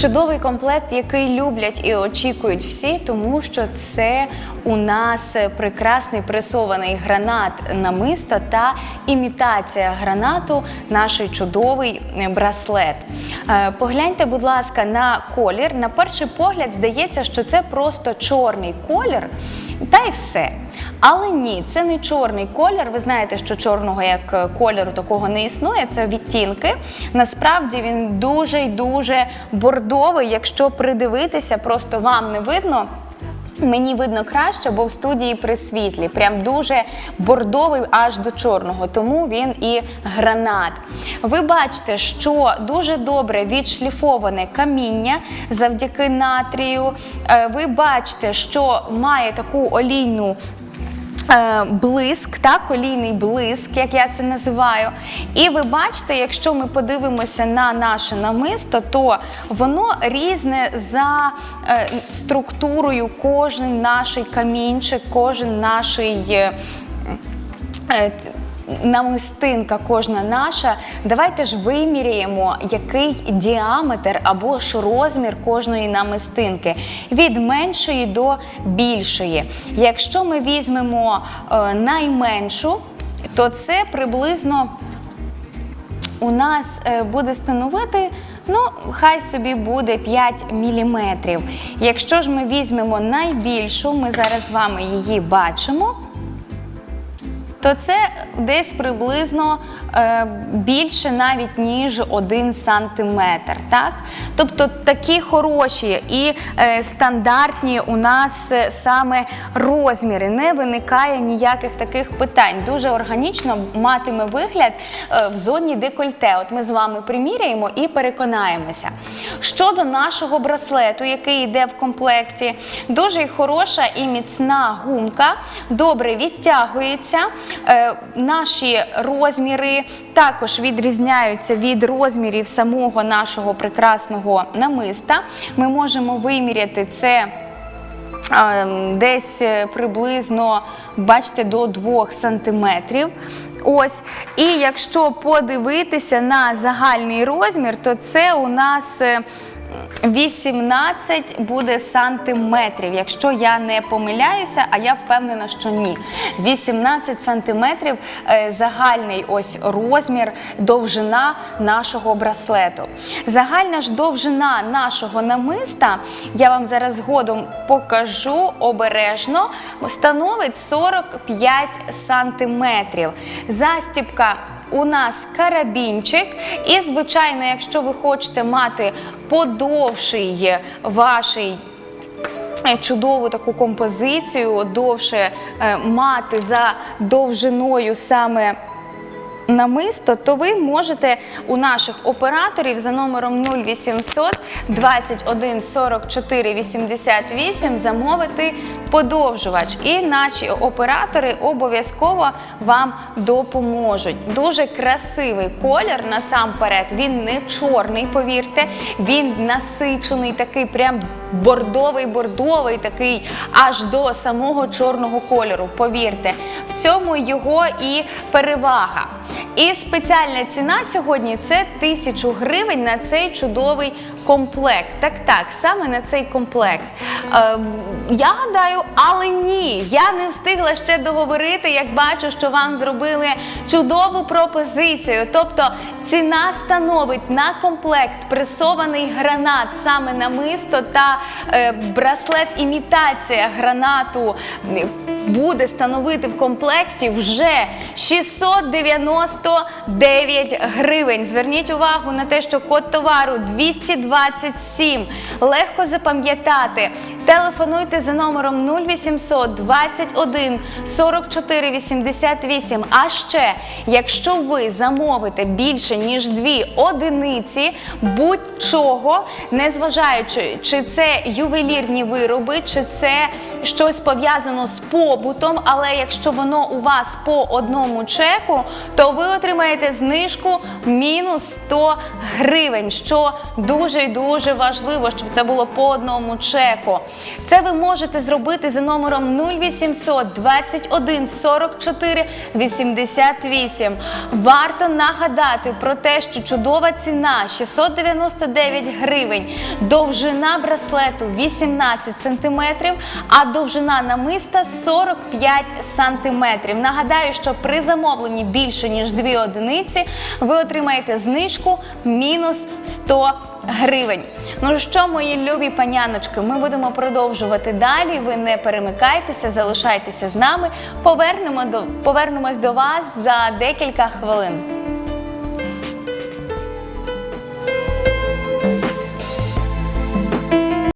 Чудовий комплект, який люблять і очікують всі, тому що це у нас прекрасний пресований гранат намисто та імітація гранату, наш чудовий браслет. Е, Погляньте, будь ласка, на колір. На перший погляд здається, що це просто чорний колір, та й все. Але ні, це не чорний колір. Ви знаєте, що чорного як е, кольору такого не існує. Це відтінки. Насправді він дуже й дуже бордовий. Якщо придивитися, просто вам не видно. Мені видно краще, бо в студії при світлі. Прям дуже бордовий аж до чорного, тому він і гранат. Ви бачите, що дуже добре відшліфоване каміння завдяки натрію. Е, Ви бачите, що має таку олійну блиск, так, олійний блиск, як я це називаю. І ви бачите, якщо ми подивимося на наше намисто, то воно різне за е, структурою, кожен наш камінчик, кожен наш. Намистинка кожна наша. Давайте ж виміряємо, який діаметр або ж розмір кожної намистинки від меншої до більшої. Якщо ми візьмемо е, найменшу, то це приблизно у нас е, буде становити, ну, хай собі буде 5 міліметрів. Якщо ж ми візьмемо найбільшу, ми зараз з вами її бачимо то це десь приблизно е, більше навіть ніж 1 сантиметр. Так? Тобто такі хороші і е, стандартні у нас е, саме розміри. Не виникає ніяких таких питань. Дуже органічно матиме вигляд е, в зоні декольте. От ми з вами приміряємо і переконаємося. Щодо нашого браслету, який йде в комплекті, дуже хороша і міцна гумка, добре відтягується. Е, наші розміри також відрізняються від розмірів самого нашого прекрасного намиста. Ми можемо виміряти це. е, Десь е, приблизно, бачите, до 2 сантиметрів. Ось. І якщо подивитися на загальний розмір, то це у нас е, 18 буде сантиметрів, якщо я не помиляюся, а я впевнена, що ні. 18 сантиметрів е, загальний ось розмір, довжина нашого браслету. Загальна ж довжина нашого намиста, я вам зараз згодом покажу обережно, становить 45 сантиметрів. Застібка у нас карабінчик. І, звичайно, якщо ви хочете мати подовший ваший е, Чудову таку композицію, довше е, мати за довжиною саме намисто, то ви можете у наших операторів за номером 0800 21 44 88 замовити подовжувач. І наші оператори обов'язково вам допоможуть. Дуже красивий колір насамперед. Він не чорний, повірте, він насичений, такий прям бордовий-бордовий, такий аж до самого чорного кольору. Повірте, в цьому його і перевага. І спеціальна ціна сьогодні це тисячу гривень на цей чудовий комплект. Так, так, саме на цей комплект. Е, я гадаю, але ні, я не встигла ще договорити, як бачу, що вам зробили чудову пропозицію. Тобто ціна становить на комплект пресований гранат, саме намисто та е, браслет імітація гранату. Буде становити в комплекті вже 699 гривень. Зверніть увагу на те, що код товару 227. Легко запам'ятати. Телефонуйте за номером 0800 21 44 88. А ще, якщо ви замовите більше ніж дві одиниці будь-чого, незважаючи, чи це ювелірні вироби, чи це щось пов'язано з побутом, побутом, але якщо воно у вас по одному чеку, то ви отримаєте знижку мінус 100 гривень, що дуже і дуже важливо, щоб це було по одному чеку. Це ви можете зробити за номером 0800 21 44 88. Варто нагадати про те, що чудова ціна 699 гривень, довжина браслету 18 сантиметрів, а довжина намиста 45 сантиметрів. Нагадаю, що при замовленні більше ніж 2 одиниці ви отримаєте знижку мінус 100 гривень. Ну що, мої любі паняночки, ми будемо продовжувати далі. Ви не перемикайтеся, залишайтеся з нами. Повернемо до повернемось до вас за декілька хвилин.